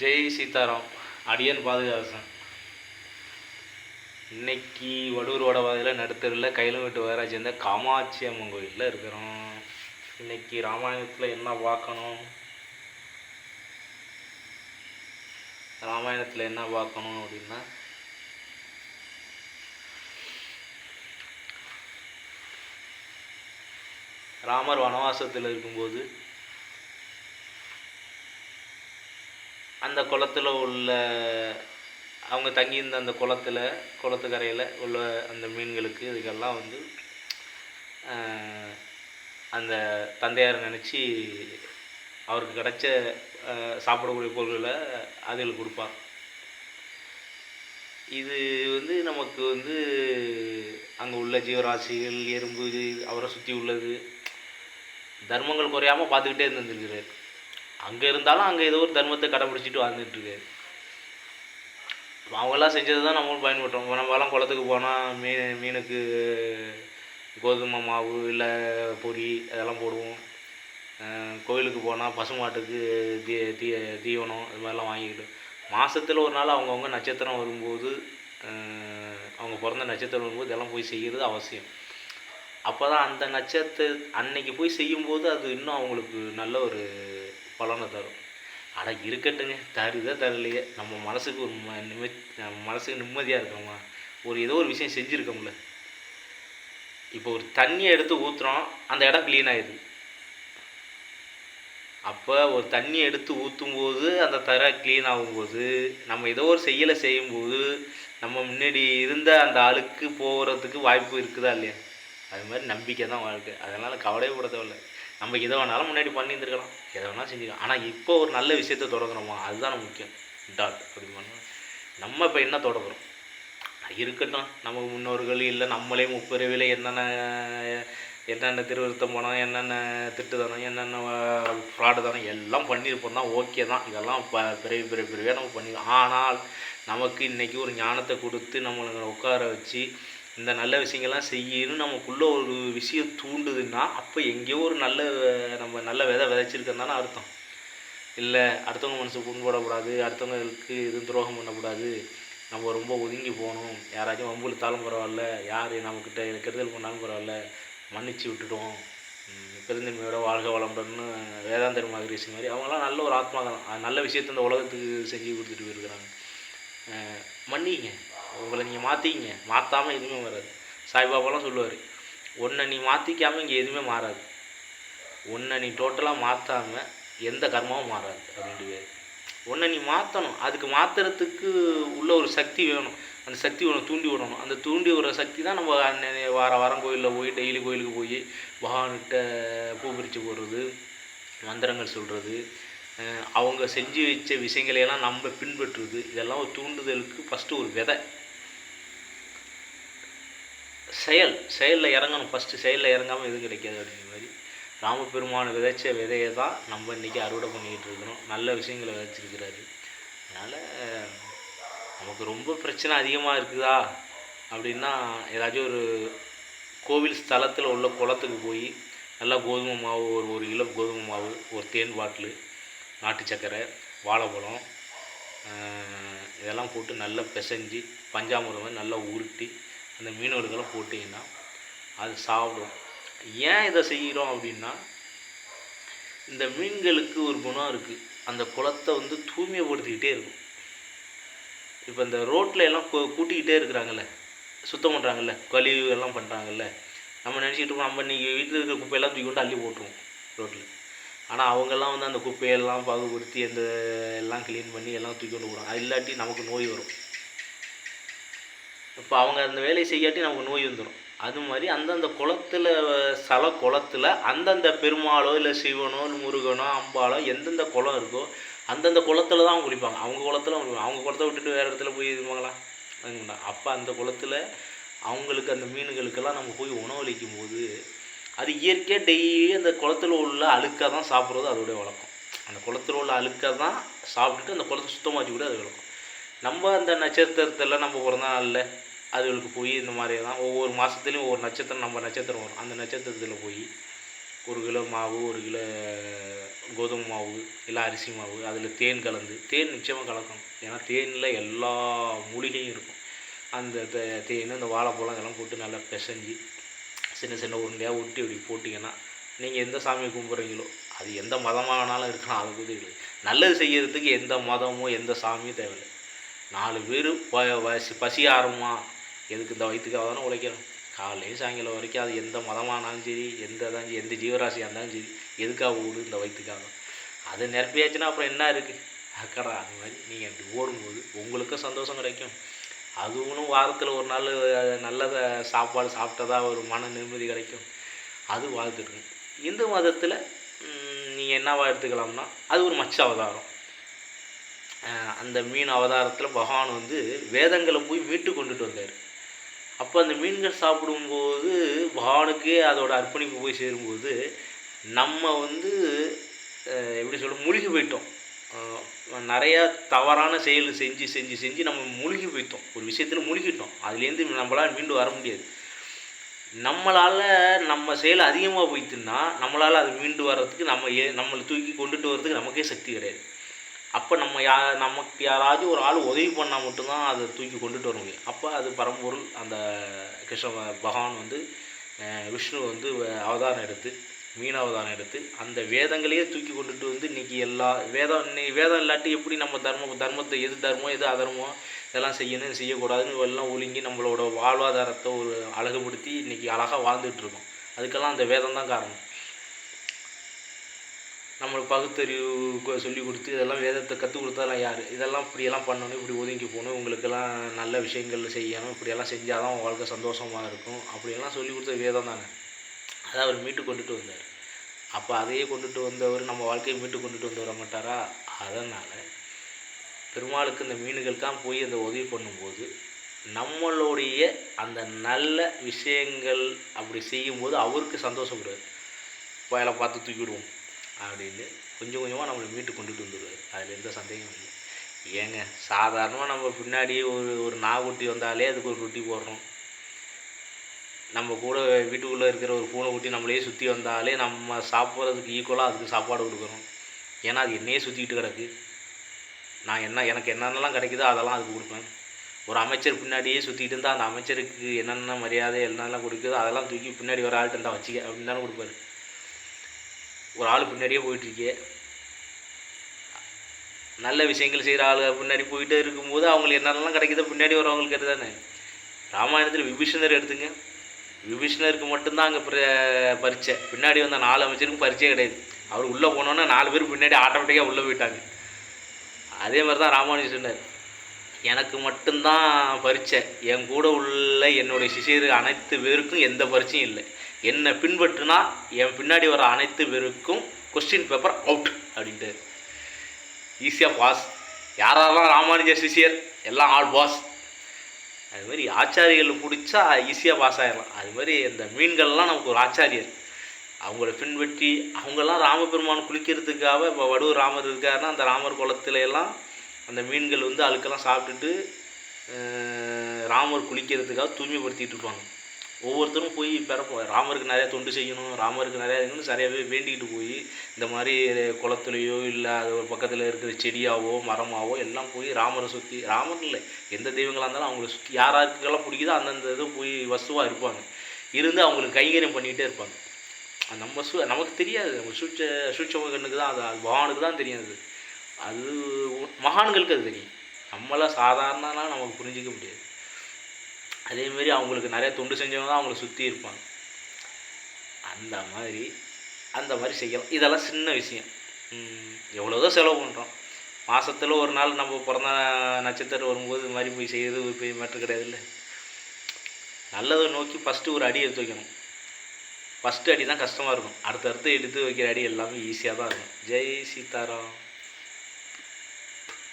ஜெய் சீதாராம் அடியன் பாதுகாசன் இன்னைக்கு வடூரோட வாதியில் நடுத்தரில் கையில் விட்டு வர சேர்ந்த காமாட்சி அம்மன் கோயிலில் இருக்கிறோம். இன்னைக்கு ராமாயணத்தில் என்ன பார்க்கணும்? ராமாயணத்தில் என்ன பார்க்கணும் அப்படின்னா ராமர் வனவாசத்தில் இருக்கும்போது அந்த குளத்துல உள்ள அவங்க தங்கியிருந்த அந்த குளத்துல குளத்துக்கரையில் உள்ள அந்த மீன்களுக்கு இதுக்கெல்லாம் வந்து அந்த தந்தையார் நினச்சி அவருக்கு கிடைச்ச சாப்பிடக்கூடிய பொருள்களை அதுகளுக்கு கொடுப்பார். இது வந்து நமக்கு வந்து அங்கே உள்ள ஜீவராசிகள் எறும்பு இது அவரை சுற்றி உள்ளது தர்மங்கள் குறையாமல் பார்த்துக்கிட்டே இருந்திருக்கிறார். அங்கே இருந்தாலும் அங்கே ஏதோ ஒரு தர்மத்தை கடைப்பிடிச்சிட்டு வாழ்ந்துட்டுருக்காரு அவங்களாம் செஞ்சது தான் நம்மளும் பயன்படுறோம் இப்போ நம்மளாம் குளத்துக்கு போனால் மீன் மீனுக்கு கோதுமை மாவு இல்லை பொறி அதெல்லாம் போடுவோம். கோயிலுக்கு போனால் பசுமாட்டுக்கு தீ தீ தீவனம் இது மாதிரிலாம் வாங்கிக்கிட்டு. மாதத்தில் ஒரு நாள் அவங்கவுங்க நட்சத்திரம் வரும்போது அவங்க பிறந்த நட்சத்திரம் வரும்போது இதெல்லாம் போய் செய்கிறது அவசியம். அப்போ தான் அந்த நட்சத்திர அன்னைக்கு போய் செய்யும்போது அது இன்னும் அவங்களுக்கு நல்ல ஒரு பலனை தரும். ஆனால் இருக்கட்டுங்க தருதா தரலையே. நம்ம மனசுக்கு ஒரு ம நிம்ம நம்ம மனசுக்கு நிம்மதியாக இருக்கோமா ஒரு ஏதோ ஒரு விஷயம் செஞ்சுருக்கோம்ல. இப்போ ஒரு தண்ணியை எடுத்து ஊற்றுறோம் அந்த இடம் க்ளீன் ஆயிடுது. அப்போ ஒரு தண்ணியை எடுத்து ஊற்றும் போது அந்த தரை க்ளீன் ஆகும்போது நம்ம ஏதோ ஒரு செய்யலை செய்யும்போது நம்ம முன்னாடி இருந்த அந்த ஆளுக்கு போகிறதுக்கு வாய்ப்பு இருக்குதா இல்லையா? அது மாதிரி நம்பிக்கை தான் வாழ்க்கை. அதனால் கவலையப்பட தேவையில்ல. நம்ம எதை வேணாலும் முன்னாடி பண்ணியிருந்துருக்கலாம். எதை வேணாலும் செஞ்சுக்கலாம். ஆனால் இப்போ ஒரு நல்ல விஷயத்த தொடங்குறோமா அதுதான் முக்கியம். டாட் அப்படின்னு நம்ம இப்போ என்ன தொடங்குறோம்? இருக்கட்டும். நம்ம முன்னோர்கள் இல்லை நம்மளே முப்பிறவில என்னென்ன என்னென்ன திருவிருத்தம் போனோம் என்னென்ன திட்டுத்தனம் என்னென்ன ஃப்ராடு தானம் எல்லாம் பண்ணியிருப்போம் தான். ஓகே தான். இதெல்லாம் ப பிறவி பிறவி பிறவியாக நம்ம பண்ணிடுவோம் ஆனால் நமக்கு இன்றைக்கி ஒரு ஞானத்தை கொடுத்து நம்மளை உட்கார வச்சு இந்த நல்ல விஷயங்கள்லாம் செய்யணும். நமக்குள்ளே ஒரு விஷயம் தூண்டுதுன்னா அப்போ எங்கேயோ ஒரு நல்ல நம்ம நல்ல விதை விதைச்சிருக்கோம் தானே அர்த்தம். இல்லை அடுத்தவங்க மனசு புண்படக்கூடாது அடுத்தவங்களுக்கு எதுவும் துரோகம் பண்ணக்கூடாது. நம்ம ரொம்ப ஒதுங்கி போகணும். யாராச்சும் வம்புழுத்தாலும் பரவாயில்ல. யார் நம்மக்கிட்ட கெடுதல் பண்ணாலும் பரவாயில்ல. மன்னிச்சு விட்டுட்டோம். பெருந்தன்மையோட வாழ்க வளமுடன்னு வேதாந்தர் மாதிரி மாதிரி அவங்களாம் நல்ல ஒரு ஆத்மா தான் நல்ல விஷயத்த இந்த உலகத்துக்கு செஞ்சு கொடுத்துட்டு போயிருக்கிறாங்க. மன்னிங்க. உங்களை நீங்கள் மாற்றிக்கிங்க மாற்றாமல் எதுவுமே வராது. சாய்பாபாலாம் சொல்லுவார் ஒன்றை நீ மாற்றிக்காமல் இங்கே எதுவுமே மாறாது. ஒன்றை நீ டோட்டலாக மாற்றாமல் எந்த கர்மாவும் மாறாது. அப்படின்ட்டு ஒன்றை நீ மாற்றணும் அதுக்கு மாற்றுறதுக்கு உள்ள ஒரு சக்தி வேணும். அந்த சக்தி ஒன்று தூண்டி விடணும். அந்த தூண்டி விடுற சக்தி தான் நம்ம அன்னை- வார வாரம் கோயிலில் போய் டெய்லி கோயிலுக்கு போய் பகவான்கிட்ட பூ பிரித்து போடுறது மந்திரங்கள் சொல்கிறது அவங்க செஞ்சு வச்ச விஷயங்களையெல்லாம் நம்ம பின்பற்றுறது இதெல்லாம் ஒரு தூண்டுதலுக்கு ஃபஸ்ட்டு ஒரு விதை. செயல் செயலில் இறங்கணும். ஃபஸ்ட்டு செயலில் இறங்காமல் எதுவும் கிடைக்காது அப்படிங்கிற மாதிரி. ராமபெருமான் விதைச்ச விதையை தான் நம்ம இன்றைக்கி அறுவடை பண்ணிக்கிட்டு இருக்கிறோம். நல்ல விஷயங்களை விதைச்சிருக்கிறாரு. அதனால் நமக்கு ரொம்ப பிரச்சனை அதிகமாக இருக்குதா? அப்படின்னா ஏதாச்சும் ஒரு கோவில் ஸ்தலத்தில் உள்ள குளத்துக்கு போய் நல்லா கோதுமை மாவு ஒரு ஒரு கிலோ கோதுமை மாவு ஒரு தேன் பாட்டில் நாட்டு சக்கரை வாழைப்பழம் இதெல்லாம் போட்டு நல்லா பிசைஞ்சு பஞ்சாமிரம் நல்லா உருட்டி அந்த மீனவர்களை போட்டிங்கன்னா அது சாப்பிடும். ஏன் இதை செய்கிறோம் அப்படின்னா இந்த மீன்களுக்கு ஒரு குணம் இருக்குது அந்த குளத்தை வந்து தூய்மைப்படுத்திக்கிட்டே இருக்கும். இப்போ இந்த ரோட்டில் எல்லாம் கூட்டிக்கிட்டே இருக்கிறாங்கல்ல சுத்தம் பண்ணுறாங்கல்ல கழிவு எல்லாம் பண்ணுறாங்கல்ல நம்ம நினச்சிட்டு இருக்கோம் நம்ம இன்றைக்கி வீட்டில் இருக்கிற குப்பையெல்லாம் தூக்கி விட்டு அள்ளி போட்டுருவோம் ரோட்டில் ஆனால் அவங்கெல்லாம் வந்து அந்த குப்பையெல்லாம் பாகுபடுத்தி அந்த எல்லாம் க்ளீன் பண்ணி எல்லாம் தூக்கி கொண்டு போகிறாங்க அது இல்லாட்டி நமக்கு நோய் வரும். இப்போ அவங்க அந்த வேலையை செய்யாட்டி நமக்கு நோய் வந்துடும் அது மாதிரி அந்தந்த குளத்துல சல குளத்துல அந்தந்த பெருமாளோ இல்லை சிவனோ இல்லை முருகனோ அம்பாளோ எந்தெந்த குளம் இருக்கோ அந்தந்த குளத்துல தான் அவங்க குளிப்பாங்க. அவங்க குளத்துல அவங்க அவங்க குளத்தை விட்டுட்டு வேறு இடத்துல போய் இருப்பாங்களா அப்போ அந்த குளத்துல அவங்களுக்கு அந்த மீன்களுக்கெல்லாம் நம்ம போய் உணவளிக்கும் போது அது இயற்கையாக டெய்லி அந்த குளத்துல உள்ள அழுக்காக தான் சாப்பிட்றது அதோடைய வழக்கம். அந்த குளத்துல உள்ள அழுக்காக தான் சாப்பிட்டுட்டு அந்த குளத்தை சுத்தமாக வச்சு கூட அது வழக்கம். நம்ம அந்த நட்சத்திரத்தில் நம்ம பிறந்த நாளில் அதுகளுக்கு போய் இந்த மாதிரி தான் ஒவ்வொரு மாதத்துலேயும் ஒவ்வொரு நட்சத்திரம் நம்ம நட்சத்திரம் வரும். அந்த நட்சத்திரத்தில் போய் ஒரு கிலோ மாவு ஒரு கிலோ கோதுமை மாவு இல்லை அரிசி மாவு அதில் தேன் கலந்து தேன் நிச்சயமாக கலக்கணும். ஏன்னா தேனில் எல்லா மூலிகையும் இருக்கும். அந்த தேன் இந்த வாழைப்பழம் இதெல்லாம் போட்டு நல்லா பிசைஞ்சு சின்ன சின்ன உருண்டையாக ஒட்டி இப்படி போட்டிங்கன்னா நீங்கள் எந்த சாமியை கும்பிட்றீங்களோ அது எந்த மதமாக வேணாலும் இருக்கலாம் அதை பற்றி இல்லை. நல்லது செய்கிறதுக்கு எந்த மதமோ எந்த சாமியும் தேவையில்லை. நாலு பேர் பசி பசி எதுக்கு இந்த வயிற்றுக்காக தானே உழைக்கிறோம் காலையும் சாயங்காலம் வரைக்கும் அது எந்த மதமானாலும் சரி எந்த இதான் சரி, எந்த ஜீவராசியாக இருந்தாலும் சரி எதுக்காக ஓடு இந்த வயிற்றுக்காக அதை நிரப்பியாச்சுன்னா அப்புறம் என்ன இருக்குது அக்கடா அது மாதிரி நீங்கள் அப்படி ஓடும்போது உங்களுக்கும் சந்தோஷம் கிடைக்கும். அதுவும் வாரத்தில் ஒரு நாள் அஹ், நல்ல சாப்பாடு சாப்பிட்டதா ஒரு மன நிம்மதி கிடைக்கும். அது வாழ்த்துருக்கும் இந்து மதத்தில் நீங்கள் என்னவா எடுத்துக்கலாம்னா அது ஒரு மச்ச அவதாரம். அந்த மீன் அவதாரத்தில் பகவான் வந்து வேதங்களை போய் மீட்டு கொண்டுட்டு வந்தார். அப்போ அந்த மீன்கள் சாப்பிடும்போது பகவானுக்கே அதோட அர்ப்பணிப்பு போய் சேரும்போது நம்ம வந்து எப்படி சொல்ல மூழ்கி போயிட்டோம். நிறையா தவறான செயல் செஞ்சு செஞ்சு செஞ்சு நம்ம மூழ்கி போயிட்டோம். ஒரு விஷயத்தில் மூழ்கிட்டோம். அதுலேருந்து நம்மளால் மீண்டு வர முடியாது. நம்மளால் நம்ம செயல் அதிகமாக போயிட்டுன்னா நம்மளால் அது மீண்டு வர்றதுக்கு நம்ம ஏ நம்மளை தூக்கி கொண்டுட்டு வர்றதுக்கு நமக்கே சக்தி கிடையாது. அப்போ நம்ம யா நமக்கு யாராச்சும் ஒரு ஆள் உதவி பண்ணால் மட்டும்தான் அதை தூக்கி கொண்டுட்டு வர முடியும். அப்போ அது பரம்பொருள். அந்த கிருஷ்ண பகவான் வந்து விஷ்ணு வந்து வ- அவதாரம் எடுத்து மீன அவதாரம் எடுத்து அந்த வேதங்களையே தூக்கி கொண்டுட்டு வந்து இன்றைக்கி எல்லா வேதம் இன்னைக்கு வேதம் இல்லாட்டி எப்படி நம்ம தர்ம தர்மத்தை எது தர்மம் எது அதர்மம் இதெல்லாம் செய்யணும் செய்யக்கூடாதுன்னு எல்லாம் ஒழுங்கி நம்மளோட வாழ்வாதாரத்தை ஒரு அழகுபடுத்தி இன்னைக்கு அழகாக வாழ்ந்துட்டுருக்கோம் அதுக்கெல்லாம் அந்த வேதம் தான் காரணம். நம்மளுக்கு பகுத்தறிவு சொல்லி கொடுத்து இதெல்லாம் வேதத்தை கற்றுக் கொடுத்தாலாம் யார்? இதெல்லாம் இப்படியெல்லாம் பண்ணணும் இப்படி ஒதுங்கி போகணும். உங்களுக்கெல்லாம் நல்ல விஷயங்கள் செய்யணும். இப்படியெல்லாம் செஞ்சால் தான் உங்கள் வாழ்க்கை சந்தோஷமாக இருக்கும். அப்படியெல்லாம் சொல்லி கொடுத்த வேதம் தானே. அதை அவர் மீட்டு கொண்டுட்டு வந்தார். அப்போ அதையே கொண்டுட்டு வந்தவர் நம்ம வாழ்க்கையை மீட்டு கொண்டுட்டு வந்து வர மாட்டாரா? அதனால் பெருமாளுக்கு இந்த மீன்கள் தான் போய் அந்த உதவி பண்ணும்போது நம்மளுடைய அந்த நல்ல விஷயங்கள் அப்படி செய்யும்போது அவருக்கு சந்தோஷப்படுவார். வயலை பார்த்து தூக்கிவிடுவோம். அப்படின்னு கொஞ்சம் கொஞ்சமாக நம்மளை மீட்டு கொண்டுட்டு வந்துடுவார். அதில் எந்த சந்தேகமும் இல்லை. ஏங்க சாதாரணமாக நம்ம பின்னாடி ஒரு ஒரு நாகுட்டி வந்தாலே அதுக்கு ஒரு ரொட்டி போடுறோம். நம்ம கூட வீட்டுக்குள்ளே இருக்கிற ஒரு பூனை குட்டி நம்மளையே சுற்றி வந்தாலே நம்ம சாப்பிட்றதுக்கு ஈக்குவலாக அதுக்கு சாப்பாடு கொடுக்குறோம் ஏன்னா அது என்னையே சுற்றிக்கிட்டு கிடக்கு. நான் என்ன எனக்கு என்னென்னலாம் கிடைக்குதோ அதெல்லாம் அதுக்கு கொடுப்பேன். ஒரு அமைச்சர் பின்னாடியே சுற்றிட்டு இருந்தால் அந்த அமைச்சருக்கு என்னென்ன மரியாதை என்னென்னலாம் கொடுக்குதோ அதெல்லாம் தூக்கி பின்னாடி ஒரு ஆள்கிட்ட இருந்தால் வச்சுக்க அப்படின்னு தானே கொடுப்பாரு. ஒரு ஆள் பின்னாடியே போயிட்டுருக்கே. நல்ல விஷயங்கள் செய்கிற ஆள் பின்னாடி போயிட்டே இருக்கும்போது அவங்களுக்கு என்னென்னலாம் கிடைக்குதோ பின்னாடி வரவங்களுக்கு அது தானே. ராமாயணத்தில் விபீஷணர் எடுத்துங்க. விபீஷணருக்கு மட்டும்தான் அங்கே பரீட்சை பின்னாடி வந்த நாலு அமைச்சருக்கும் பரீட்சையே கிடையாது. அவர் உள்ளே போனோன்னே நாலு பேர் பின்னாடி ஆட்டோமேட்டிக்காக உள்ளே போயிட்டாங்க. அதே மாதிரி தான் ராமானுஜனர் சொன்னார். எனக்கு மட்டும்தான் பரீட்சை என் கூட உள்ள என்னுடைய சிஷியர் அனைத்து பேருக்கும் எந்த பரீட்சையும் இல்லை. என்னை பின்பற்றுனா என் பின்னாடி வர அனைத்து பேருக்கும் கொஸ்டின் பேப்பர் அவுட் அப்படின்ட்டு. ஈஸியாக பாஸ் யாரெல்லாம் ராமானுஜர் சிஷியர்? எல்லாம் ஆல் பாஸ் அது மாதிரி ஆச்சாரிகள் பிடிச்சா ஈஸியாக பாஸ் ஆயிடலாம். அது மாதிரி இந்த மீன்கள்லாம் நமக்கு ஒரு ஆச்சாரியர். அவங்கள பின்பற்றி அவங்கெல்லாம் ராமபெருமான் குளிக்கிறதுக்காக இப்போ வடுவூர் ராமர் இருக்காருன்னா அந்த ராமர் குளத்துல எல்லாம் அந்த மீன்கள் வந்து அழுக்கெல்லாம் சாப்பிட்டுட்டு ராமர் குளிக்கிறதுக்காக தூய்மைப்படுத்திகிட்டு இருப்பாங்க. ஒவ்வொருத்தரும் போய் பிறப்போம். ராமருக்கு நிறையா தொண்டு செய்யணும் ராமருக்கு நிறையா இதுன்னு சரியாகவே வேண்டிக்கிட்டு போய் இந்த மாதிரி குளத்துலையோ இல்லை அது ஒரு பக்கத்தில் இருக்கிற செடியாவோ மரமாவோ எல்லாம் போய் ராமரை சுற்றி ராமர் இல்லை எந்த தெய்வங்களாக இருந்தாலும் அவங்கள சுற்றி யாராருக்கெல்லாம் பிடிக்குதோ அந்தந்த இது போய் வசுவாக இருப்பாங்க. இருந்து அவங்களுக்கு கைங்கரியம் பண்ணிகிட்டே இருப்பாங்க. நம்ம சு நமக்கு தெரியாது. நம்ம சூட்ச சூட்சம கண்ணுக்கு தான் அது பகவானுக்கு தான் தெரியாது அது. மகான்களுக்கு அது தெரியும். நம்மளாம் சாதாரணலாம் நமக்கு புரிஞ்சிக்க முடியாது. அதேமாரி அவங்களுக்கு நிறைய தொண்டு செஞ்சவங்க தான் அவங்கள சுற்றி இருப்பாங்க. அந்த மாதிரி அந்த மாதிரி செய்யலாம். இதெல்லாம் சின்ன விஷயம். எவ்வளோதோ செலவு பண்ணுறோம் மாதத்தில் ஒரு நாள் நம்ம பிறந்த நட்சத்திரம் வரும்போது இது மாதிரி போய் செய்யறது போய் பெரிய மேட்ரு கிடையாது இல்லை. நல்லதை நோக்கி ஃபஸ்ட்டு ஒரு அடி எடுத்து வைக்கணும். ஃபஸ்ட்டு அடி தான் கஷ்டமாக இருக்கும். அடுத்தடுத்து எடுத்து வைக்கிற அடி எல்லாமே ஈஸியாக தான் இருக்கும். ஜெய் சீதாராம்.